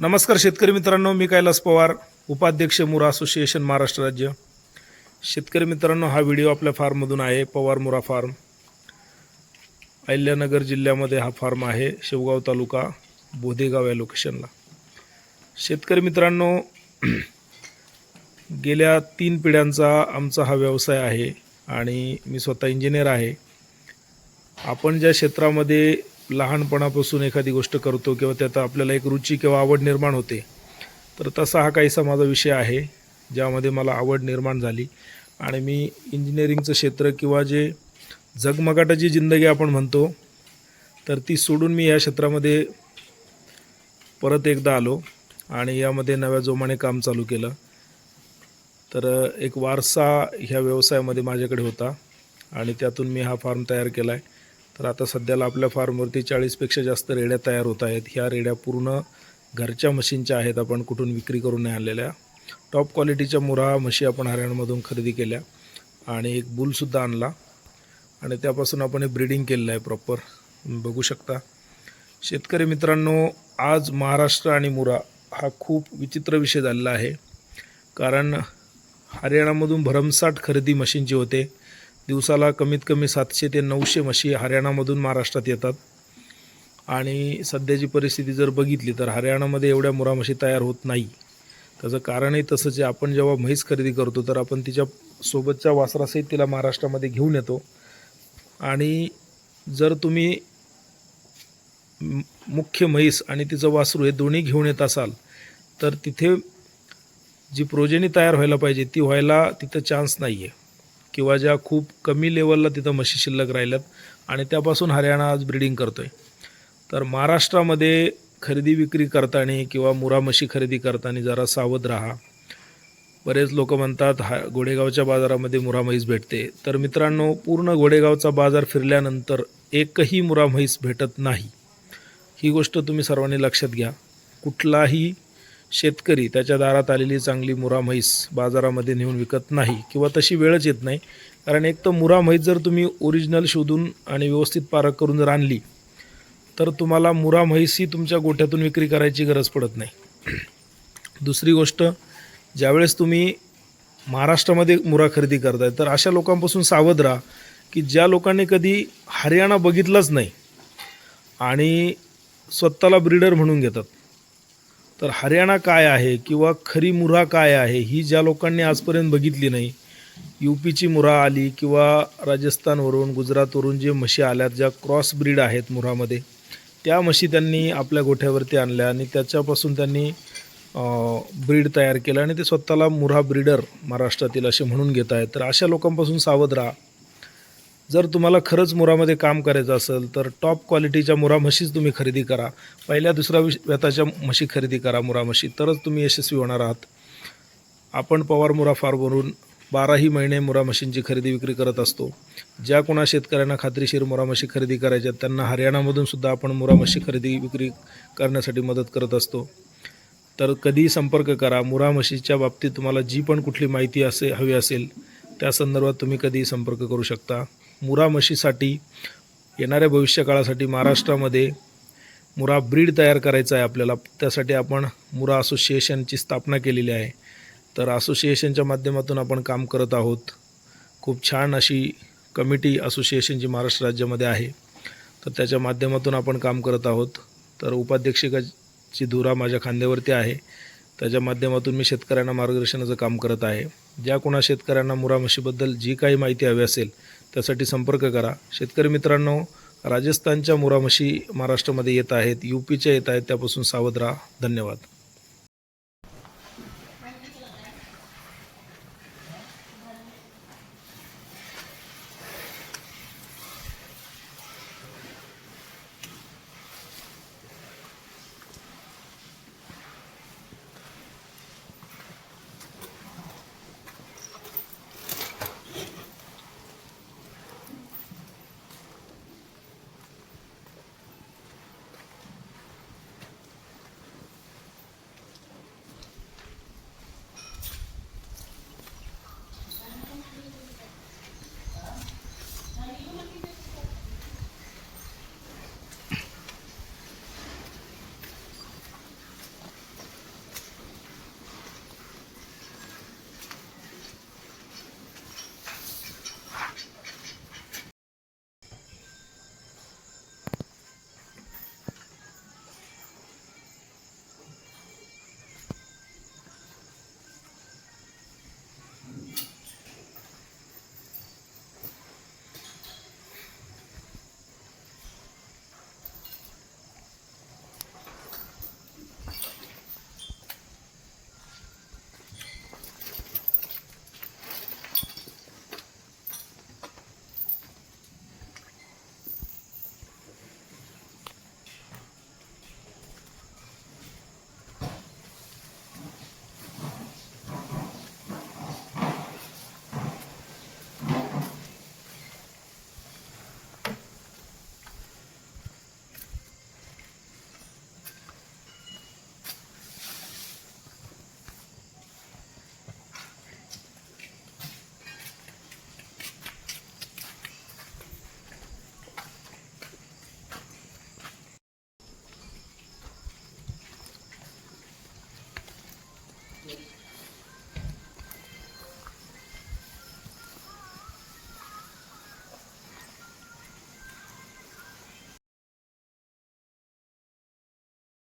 नमस्कार शेतकरी मित्रांनो मी कैलास पवार उपाध्यक्ष मुरा असोसिएशन महाराष्ट्र राज्य. शेतकरी मित्रांनो हा व्हिडिओ आपल्या फार्ममधून आहे पवार मुरा फार्म अहिल्यानगर जिल्ह्यामध्ये हा फार्म आहे शेवगाव तालुका बोधेगाव या लोकेशनला शेतकरी मित्रांनो गेल्या तीन पिढ्यांचा आमचा हा व्यवसाय आहे आणि मी स्वतः इंजिनियर आहे. आपण ज्या क्षेत्रामध्ये लहानपणापासून एखादी गोष्ट करतो किंवा त्यात आपल्याला एक रुची किंवा आवड निर्माण होते. तर तसा हा काहीसा माझा विषय आहे ज्यामध्ये मला आवड निर्माण झाली. आणि मी इंजिनिअरिंगचं क्षेत्र किंवा जे झगमगाटाची जिंदगी आपण म्हणतो तर ती सोडून मी या क्षेत्रामध्ये परत एकदा आलो आणि यामध्ये नव्या जोमाने काम चालू केलं. तर एक वारसा ह्या व्यवसायामध्ये माझ्याकडे होता आणि त्यातून मी हा फार्म तयार केला आहे तर आता सध्याला आपल्या फार्मवरती चाळीसपेक्षा जास्त रेड्या तयार होत आहेत. ह्या रेड्या पूर्ण घरच्या मशीनच्या आहेत. आपण कुठून विक्री करून नाही आणलेल्या. टॉप क्वालिटीच्या मुरा म्हशी आपण हरियाणामधून खरेदी केल्या. आणि एक बुलसुद्धा आणला. आणि त्यापासून आपण हे ब्रीडिंग केलेलं आहे प्रॉपर बघू शकता. शेतकरी मित्रांनो आज महाराष्ट्र आणि मुरा हा खूप विचित्र विषय झालेला आहे. कारण हरियाणामधून भरमसाठ खरेदी मशीनची होते. दिवसाला कमीत कमी सातशे ते नऊशे म्हशी हरियाणामधून महाराष्ट्रात येतात. आणि सध्याची परिस्थिती जर बघितली तर हरियाणामध्ये एवढ्या मुरा म्हशी तयार होत नाही. त्याचं कारणही तसंच आहे. आपण जेव्हा म्हैस खरेदी करतो तर आपण तिच्या सोबतच्या वासरासहित तिला महाराष्ट्रामध्ये घेऊन येतो. आणि जर तुम्ही मुख्य म्हैस आणि तिचं वासरू हे दोन्ही घेऊन येत असाल तर तिथे जी प्रोजेनी तयार व्हायला पाहिजे ती व्हायला तिथं चान्स नाही आहे किंवा ज्या खूप कमी लेवलला तिथं म्हशी शिल्लक राहिल्यात आणि त्यापासून हरियाणा आज ब्रीडिंग करतो आहे तर महाराष्ट्रामध्ये खरेदी विक्री करताना किंवा मुरा म्हशी खरेदी करताना जरा सावध राहा. बरेच लोक म्हणतात हा घोडेगावच्या बाजारामध्ये मुरा म्हैस भेटते. तर मित्रांनो पूर्ण घोडेगावचा बाजार फिरल्यानंतर एकही मुरा म्हैस भेटत नाही. ही गोष्ट तुम्ही सर्वांनी लक्षात घ्या. कुठलाही शेतकरी त्याच्या दारात आलेली चांगली मुरा म्हैस बाजारामध्ये नेऊन विकत नाही किंवा तशी वेळच येत नाही. कारण एक तर मुरा म्हैस जर तुम्ही ओरिजिनल शोधून आणि व्यवस्थित पारख करून जर आणली तर तुम्हाला मुरा म्हैस ही तुमच्या गोठ्यातून विक्री करायची गरज पडत नाही. दुसरी गोष्ट ज्यावेळेस तुम्ही महाराष्ट्रामध्ये मुरा खरेदी करताय तर अशा लोकांपासून सावध राहा की ज्या लोकांनी कधी हरियाणा बघितलाच नाही आणि स्वतःला ब्रीडर म्हणून घेतात. तर हरियाणा काय आहे किंवा खरी मुरा काय आहे ही ज्या लोकांनी आजपर्यंत बघितली नाही यू पीची मुरा आली किंवा राजस्थानवरून गुजरातवरून जे म्हशी आल्यात ज्या क्रॉस ब्रीड आहेत मुरामध्ये त्या म्हशी त्यांनी आपल्या गोठ्यावरती आणल्या आणि त्याच्यापासून त्यांनी ब्रीड तयार केलं आणि ते स्वतःला मुरा ब्रीडर महाराष्ट्रातील असे म्हणून घेत आहेत. तर अशा लोकांपासून सावध राहा. जर तुम्हाला खरंच मुरामध्ये काम करायचं असेल तर टॉप क्वालिटीच्या मुरा म्हशीच तुम्ही खरेदी करा. पहिल्या दुसऱ्या विश व्यताच्या म्हशी खरेदी करा मुरा म्हशी तरच तुम्ही यशस्वी होणार आहात. आपण पवार मुरा फार्मवरून बाराही महिने मुरा मशीनची खरेदी विक्री करत असतो. ज्या कोणा शेतकऱ्यांना खात्रीशीर मुरा म्हशी खरेदी करायच्या आहेत, त्यांना हरियाणामधून सुद्धा आपण मुरा म्हशी खरेदी विक्री करण्यासाठी मदत करत असतो. तर कधीही संपर्क करा. मुरा म्हशीच्या बाबतीत तुम्हाला जी पण कुठली माहिती असे हवी असेल त्या संदर्भात तुम्ही कधीही संपर्क करू शकता. मुरा म्हशीसाठी येणाऱ्या भविष्यकाळासाठी महाराष्ट्रामध्ये मुरा ब्रीड तयार करायचा आहे आपल्याला. त्यासाठी आपण मुरा असोसिएशनची स्थापना केलेली आहे. तर असोसिएशनच्या माध्यमातून आपण काम करत आहोत. खूप छान अशी कमिटी असोसिएशनची महाराष्ट्र राज्यामध्ये आहे. तर त्याच्या माध्यमातून आपण काम करत आहोत. तर उपाध्यक्षिकाची धुरा माझ्या खांद्यावरती आहे. त्याच्या माध्यमातून मी शेतकऱ्यांना मार्गदर्शनाचं काम करत आहे. ज्या कोणा शेतकऱ्यांना मुरा म्हशीबद्दल जी काही माहिती हवी असेल त्यासाठी संपर्क करा. शेतकरी मित्रांनो राजस्थानच्या मुरामशी महाराष्ट्रामध्ये येत आहेत यू पीच्या येत आहेत त्यापासून सावध राहा. धन्यवाद.